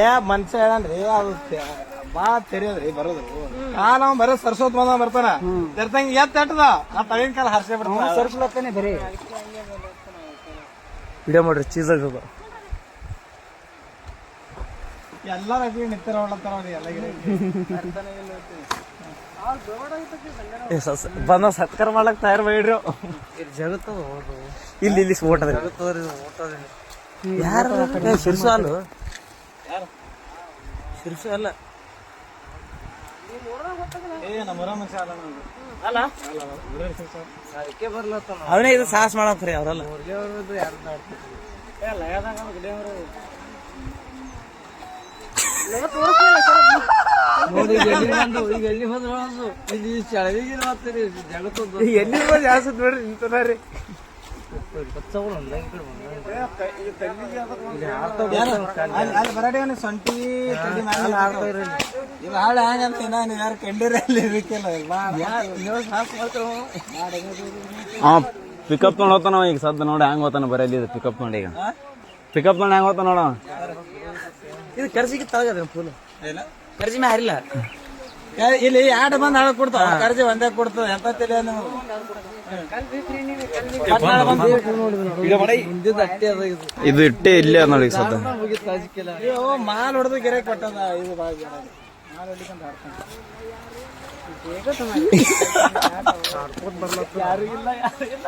ಏ ಮನ್ಸ ಹೇಳನ್ರಿ ಅದು ಬಾ ತೆರಿಯೋದ್ರಿ ಬರೋದು. ಕಾಲ ನಾವ್ ಬರೋ ಸರ್ಸೋತ್ ಬಂದ ಬರ್ತಾನ. ತೆರ್ತಂಗ ಎತ್ತ ಎಟ್ಟದ ಆ ತಳಿನ ಕಾಲ ಹರ್ಸೇ ಬಿಡ್ತಾನ. ಸರ್ಸ್ಲತ್ತಾನೆ ಬರೀ. ವಿಡಿಯೋ ಮಾಡ್ರಿ ಚೀಸ್ ಆಗ್ತದ ಎಲ್ಲಾರ ಅಗ್ರಿ ನಿತ್ತರ ಹೊಡ್ಲತ್ತಾರ ಅವ್ರಿ ಎಲ್ಲ ಬಂದ ಸತ್ಕಾರ ಮಾಡ್ಲಕ್ ತಯಾರು ಬೇಡ್ರಿ ಜಗತ್ತದ ಇಲ್ಲಿ ಇಲ್ಲಿ ಓಟದ ಯಾರು? ಶಿರ್ಸಾಲು ಶಿರ್ಸು ಅಲ್ಲ. ಅವನೇ ಇದು ಸಾಹಸ ಮಾಡಕ್ರಿ ಅವರಲ್ಲ. ಎಲ್ಲಿ ಬಂದು ಈಗ ಎಲ್ಲಿ ಬಂದ್ರು ಎಲ್ಲಿ ಬಂದು ಜಾಸ್ತಿ ನೋಡ್ರಿ ನಿಂತಾರಿ ಬರಾಡಿ ಅವ್ನಿಗೆ ಸೊಂಟಿ ತಡಿ ಮ್ಯಾಲೆ ಇರ್ತಾವ. ಇವ್ ಹಾಳ ಹ್ಯಾಂಗಂತ ಇನ್ನ ಯಾರು ಕಂಡಿರಲ್ಲ ಇದಕ್ಕೆಲ್ಲ ಪಿಕಪ್ ತೊಗೊಂಡು ಹೋಗ್ತಾನ ಈಗ ಸದ್ದ ನೋಡಿ ಹ್ಯಾಂಗ ಹೋಗ್ತಾನ ಬರೀ ಪಿಕಪ್ ನೋಡಿ ಈಗ. ಪಿಕಪ್ ಮಾಡಿ ಹ್ಯಾಂಗ ಹೋಗ್ತಾನ ನೋಡ ಇದು ಕರ್ಸಿಗೆ ತಳಗದ ಫುಲ್ ಇಲ್ಲ. ಕರ್ಸಿ ಹರಿಲ್ಲ. ಇಲ್ಲಿ ಎರಡು ಬಂದ್ ಹಾಳ ಕೊಡ್ತಾವ ಕರ್ಜಿ ಒಂದೇ ಕೊಡ್ತದ ಎಂತ ತಿಳಿಯ ನೀವು ಮುಂದಿನ ಅಟ್ಟೆ ಅದ ಇದು ಇದು ಇಟ್ಟೆ ಇಲ್ಲೇ ಅದ ನೋಡಿ ಈಗ ಸದ್ದ ಮುಗಿತು ರಾಜಕೀಯ ಅಯ್ಯೋ ಮಾಲ್ ಹೊಡೆದು ಗೆರೆ ಕೊಟ್ಟದ ಇದು ಬಾಳ ಜನ ಮಾಲ್ ಹೊಡಿಕೊಂಡ್ ಆಡ್ತಾನೆ. ಯಾರಿಗಿಲ್ಲ ಯಾರಿಗಿಲ್ಲ